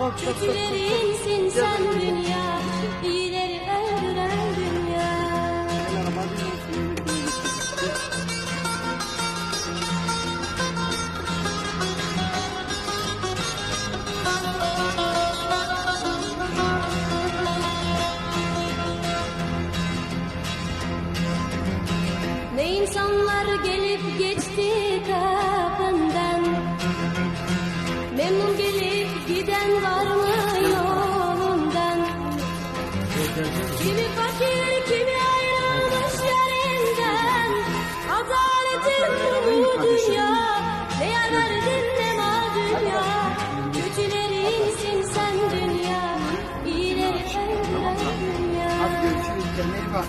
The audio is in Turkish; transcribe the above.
çok çok çok çok. Kötülerinsin sen dünya. İyileri öldüren dünya. Ne insanlar gelip Memnun gelip giden var mı yolundan? Kimi fakir, kimi ayrılmış yerinden. Adaletin bu dünya, ne yanardın ne ma dünya. Kötülerinsin sen dünya, iyileri en dünya. Hadi görüşürüz, kendine bak.